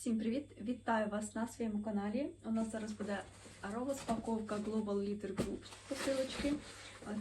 Всім привіт! Вітаю вас на своєму каналі. У нас зараз буде розпаковка Global Leader Group посилочки.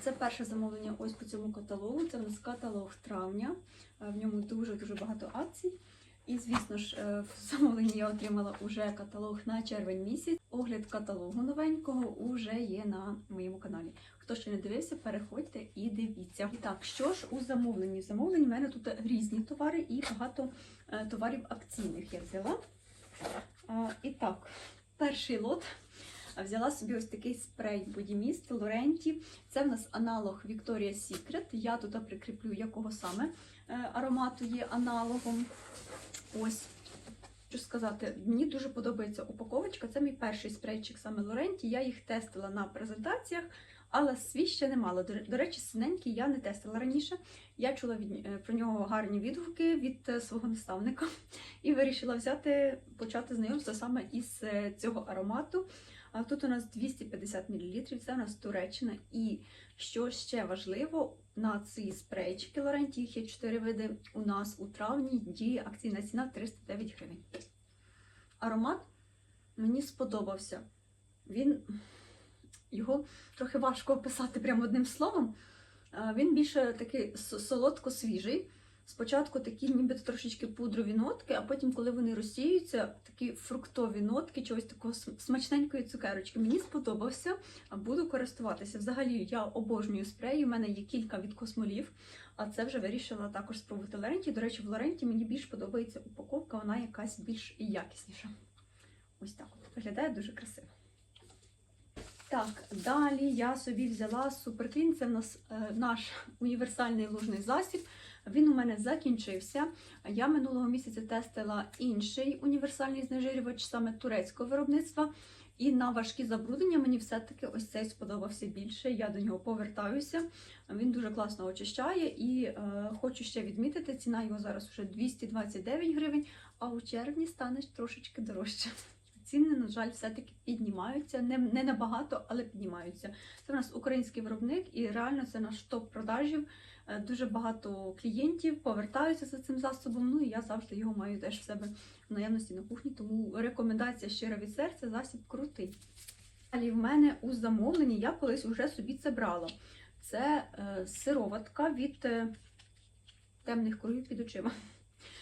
Це перше замовлення ось по цьому каталогу. Це у нас каталог травня. В ньому дуже-дуже багато акцій. І, звісно ж, е, в замовленні я отримала уже каталог на червень місяць. Огляд каталогу новенького уже є на моєму каналі. Хто ще не дивився, переходьте і дивіться. І так, що ж у замовленні? В замовленні в мене тут різні товари і багато е, товарів акційних я взяла. І так, перший лот. Взяла собі ось такий спрей Бодіміст Лоренті. Це в нас аналог Victoria's Secret. Я тут прикріплю, якого саме е, аромату є аналогом. Ось. Що сказати, мені дуже подобається упаковочка. Це мій перший спрейчик саме Лоренті. Я їх тестила на презентаціях, але свій ще не мала. До, речі, синенький я не тестила раніше. Я чула від, е, про нього гарні відгуки від е, свого наставника і вирішила взяти, почати знайомство саме із цього аромату. А тут у нас 250 мл, це у нас Туреччина. І що ще важливо, на ці спрейчики Лоренті, їх є 4 види. У нас у травні діє акційна ціна 309 гривень. Аромат мені сподобався. Він його трохи важко описати прямо одним словом. Він більше такий солодко-свіжий. Спочатку такі ніби трошечки пудрові нотки, а потім, коли вони розсіюються, такі фруктові нотки, чогось такого смачненької цукерочки. Мені сподобався, буду користуватися. Взагалі, я обожнюю спреї. У мене є кілька від космолів, а це вже вирішила також спробувати Лоренті. До речі, в Лоренті мені більш подобається упаковка, вона якась більш якісніша. Ось так от виглядає дуже красиво. Так, далі я собі взяла Суперклін. Це в нас е, наш універсальний лужний засіб. Він у мене закінчився. Я минулого місяця тестила інший універсальний знежирювач саме турецького виробництва. І на важкі забруднення мені все-таки ось цей сподобався більше. Я до нього повертаюся. Він дуже класно очищає і е, хочу ще відмітити, ціна його зараз вже 229 гривень, а у червні стане трошечки дорожче. Ціни, на жаль, все-таки піднімаються. Не, не набагато, але піднімаються. Це в нас український виробник, і реально це наш топ продажів. Е, Дуже багато клієнтів повертаються за цим засобом. Ну і я завжди його маю теж в себе в наявності на кухні. Тому рекомендація щира від серця, засіб крутий. Далі в мене у замовленні я колись вже собі це брала. Це е, сироватка від е, темних кругів під очима.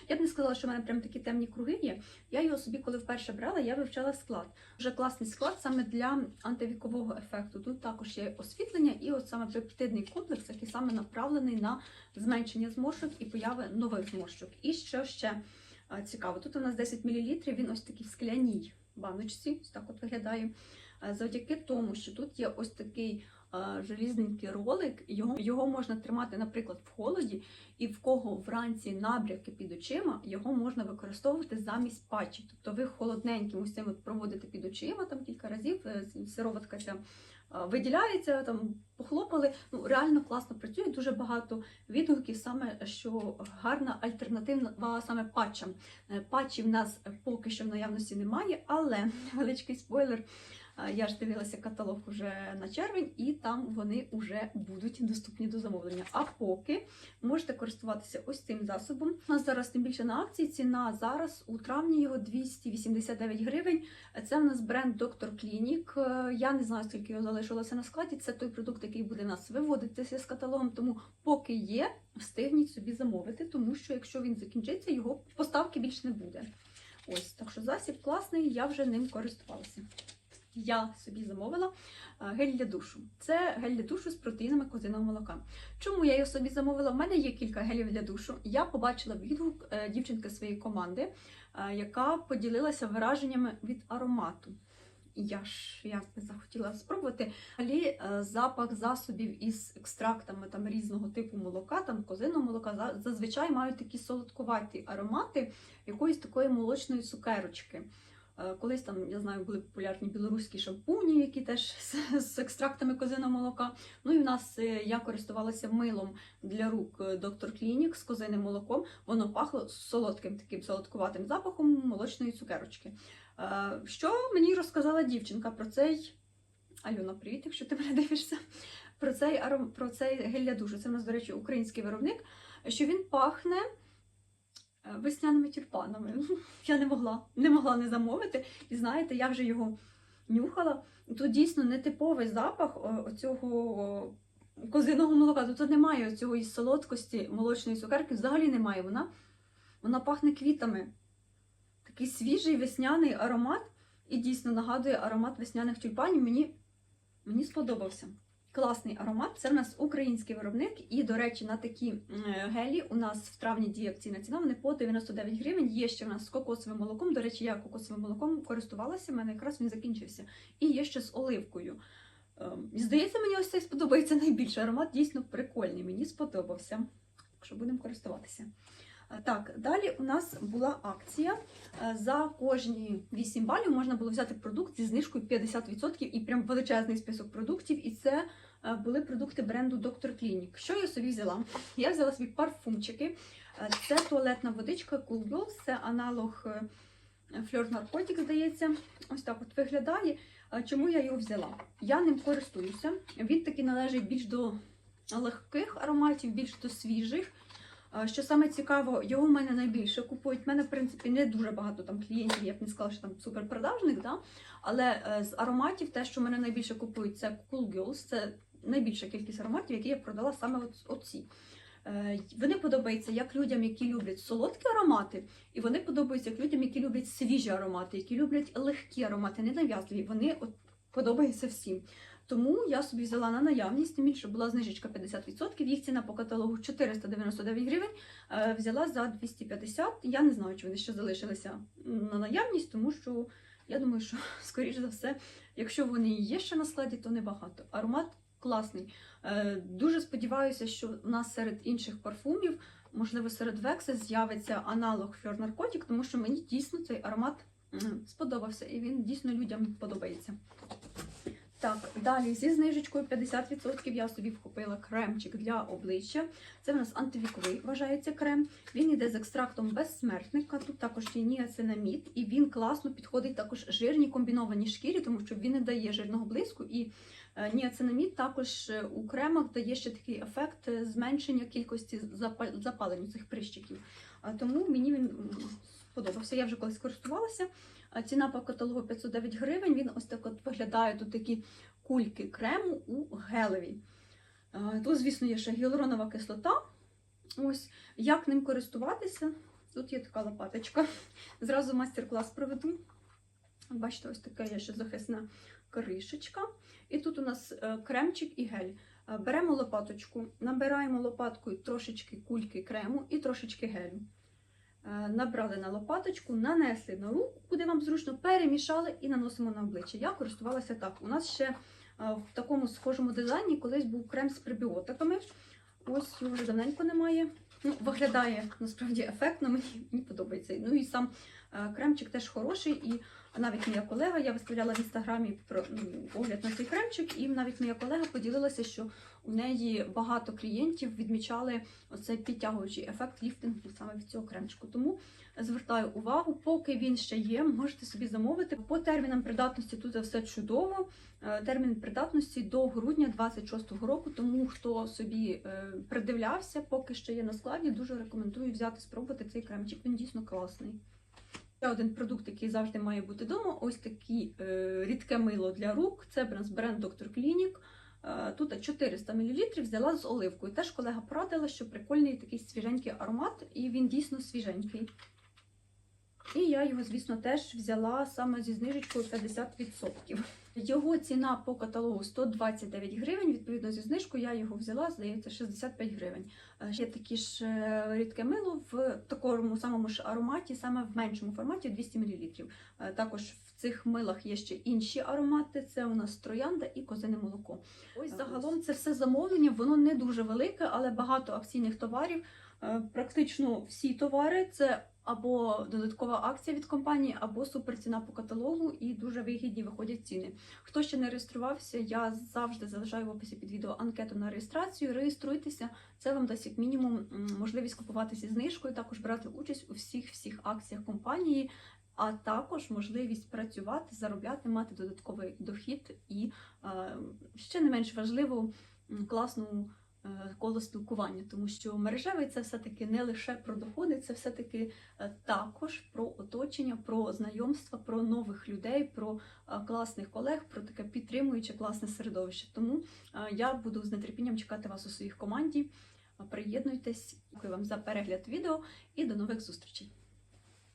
Я б не сказала, що в мене прям такі темні круги є. Я його собі, коли вперше брала, я вивчала склад. Вже класний склад саме для антивікового ефекту. Тут також є освітлення і от саме пептидний комплекс, який саме направлений на зменшення зморшок і появи нових зморшок. І що ще цікаво, тут у нас 10 мл, він ось такий в скляній баночці, ось так от виглядає. Завдяки тому, що тут є ось такий желізненький ролик, його, його можна тримати, наприклад, в холоді, і в кого вранці набряки під очима, його можна використовувати замість патчів. Тобто ви холодненьким цим проводите під очима там кілька разів, е, сироватка ця виділяється, там похлопали. Ну реально класно працює. Дуже багато відгуків, саме що гарна альтернатива саме патчам. Е, Патчів в нас поки що в наявності немає, але невеличкий спойлер. Я ж дивилася каталог уже на червень, і там вони вже будуть доступні до замовлення. А поки можете користуватися ось цим засобом. У нас зараз тим більше на акції. Ціна зараз у травні його 289 гривень. Це в нас бренд Доктор Клінік. Я не знаю, скільки його залишилося на складі. Це той продукт, який буде нас виводитися з каталогом. Тому поки є, встигніть собі замовити, тому що якщо він закінчиться, його поставки більше не буде. Ось так що засіб класний, я вже ним користувалася. Я собі замовила е, гель для душу. Це гель для душу з протеїнами козиного молока. Чому я його собі замовила? У мене є кілька гелів для душу. Я побачила відгук е, дівчинки своєї команди, е, яка поділилася враженнями від аромату. Я ж я захотіла спробувати. Взагалі е, запах засобів із екстрактами там різного типу молока, там козиного молока, зазвичай мають такі солодкуваті аромати якоїсь такої молочної цукерочки. Е, Колись там, я знаю, були популярні білоруські шампуні, які теж з, екстрактами козиного молока. Ну і в нас е, я користувалася милом для рук доктор Клінік з козиним молоком. Воно пахло солодким таким солодкуватим запахом молочної цукерочки. Е, Що мені розказала дівчинка про цей. Альона, привіт, якщо ти мене дивишся. Про цей, аром- про цей гель для душу. Це в нас, до речі, український виробник. Що він пахне е, весняними тюльпанами. Я не могла, не могла не замовити. І знаєте, я вже його нюхала. Тут дійсно нетиповий запах о- оцього козиного молока. Тут немає цієї солодкості молочної цукерки, взагалі немає. Вона, вона пахне квітами. Такий свіжий весняний аромат. І дійсно нагадує аромат весняних тюльпанів. Мені, мені сподобався. Класний аромат. Це в нас український виробник. І, до речі, на такі гелі у нас в травні діє акційна ціна. Вони по 99 гривень. Є ще в нас з кокосовим молоком. До речі, я кокосовим молоком користувалася, в мене якраз він закінчився. І є ще з оливкою. Ем, Здається, мені ось цей сподобається найбільше. Аромат дійсно прикольний. Мені сподобався. Так що будемо користуватися. Е, Так, далі у нас була акція. Е, За кожні 8 балів можна було взяти продукт зі знижкою 50% і прям величезний список продуктів. І це е, були продукти бренду Dr. Clinic. Що я собі взяла? Я взяла собі парфумчики. Це туалетна водичка Cool Girl, це аналог Fleur Narcotic, здається. Ось так от виглядає. Чому я його взяла? Я ним користуюся. Він таки належить більш до легких ароматів, більш до свіжих. Що саме цікаво, його в мене найбільше купують. У мене, в принципі, не дуже багато там клієнтів, я б не сказала, що там суперпродажних, да? але е, з ароматів те, що мене найбільше купують, це Cool Girls, це найбільша кількість ароматів, які я продала саме оці. Е, Вони подобаються як людям, які люблять солодкі аромати, і вони подобаються як людям, які люблять свіжі аромати, які люблять легкі аромати, ненав'язливі. Вони от подобаються всім. Тому я собі взяла на наявність, тим більше була знижечка 50%, їх ціна по каталогу 499 гривень, е, взяла за 250. Я не знаю, чи вони ще залишилися на наявність, тому що я думаю, що, скоріш за все, якщо вони є ще на складі, то небагато. Аромат класний. Е, Дуже сподіваюся, що у нас серед інших парфумів, можливо, серед Векса з'явиться аналог Fleur Narcotic, тому що мені дійсно цей аромат сподобався і він дійсно людям подобається. Так, далі зі знижечкою 50% я собі купила кремчик для обличчя. Це в нас антивіковий вважається крем. Він йде з екстрактом безсмертника. Тут також є ніацинамід, і він класно підходить також жирній комбінованій шкірі, тому що він не дає жирного блиску. І е, ніацинамід також е, у кремах дає ще такий ефект е, зменшення кількості запал- запалень цих прищиків. Тому мені він сподобався. Я вже колись користувалася. Ціна по каталогу 509 гривень. Він ось так от виглядає тут такі кульки крему у гелеві. Тут, звісно, є ще гіалуронова кислота. Ось як ним користуватися. Тут є така лопаточка. Зразу майстер-клас проведу. Бачите, ось така є ще захисна кришечка. І тут у нас е, кремчик і гель. Беремо лопаточку, набираємо лопаткою трошечки кульки крему і трошечки гелю. Е, Набрали на лопаточку, нанесли на руку, куди вам зручно, перемішали і наносимо на обличчя. Я користувалася так. У нас ще е, в такому схожому дизайні колись був крем з пребіотиками. Ось його вже давненько немає. Ну, виглядає насправді ефектно, мені, мені подобається. Ну і сам е, кремчик теж хороший. І навіть моя колега, я виставляла в інстаграмі про м, огляд на цей кремчик, і навіть моя колега поділилася, що у неї багато клієнтів відмічали оцей підтягуючий ефект ліфтингу саме від цього кремчику. Тому звертаю увагу, поки він ще є, можете собі замовити. По термінам придатності тут все чудово. Е, Термін придатності до грудня 26-го року. Тому хто собі е, придивлявся, поки ще є на складі, дуже рекомендую взяти спробувати цей кремчик. Він дійсно класний. Ще один продукт, який завжди має бути вдома. Ось такі е, рідке мило для рук. Це бренд бренд Dr. Clinic. Е, Тут 400 мл взяла з оливкою. Теж колега порадила, що прикольний такий свіженький аромат, і він дійсно свіженький. І я його, звісно, теж взяла саме зі знижечкою 50%. Його ціна по каталогу 129 гривень. Відповідно, зі знижкою я його взяла, здається, 65 гривень. Е, Ще такі ж е, рідке мило в такому самому ж ароматі, саме в меншому форматі 200 мл. Е, Також в цих милах є ще інші аромати. Це у нас троянда і козине молоко. Ось загалом це все замовлення. Воно не дуже велике, але багато акційних товарів. Практично всі товари це або додаткова акція від компанії, або суперціна по каталогу, і дуже вигідні виходять ціни. Хто ще не реєструвався, я завжди залишаю в описі під відео анкету на реєстрацію. Реєструйтеся, це вам дасть як мінімум можливість купувати зі знижкою, також брати участь у всіх всіх акціях компанії. А також можливість працювати, заробляти, мати додатковий дохід і е, ще не менш важливо класну коло спілкування, тому що мережевий це все-таки не лише про доходи, це все-таки е, також про оточення, про знайомства, про нових людей, про е, класних колег, про таке підтримуюче класне середовище. Тому е, я буду з нетерпінням чекати вас у своїх команді. Приєднуйтесь. Дякую вам за перегляд відео і до нових зустрічей.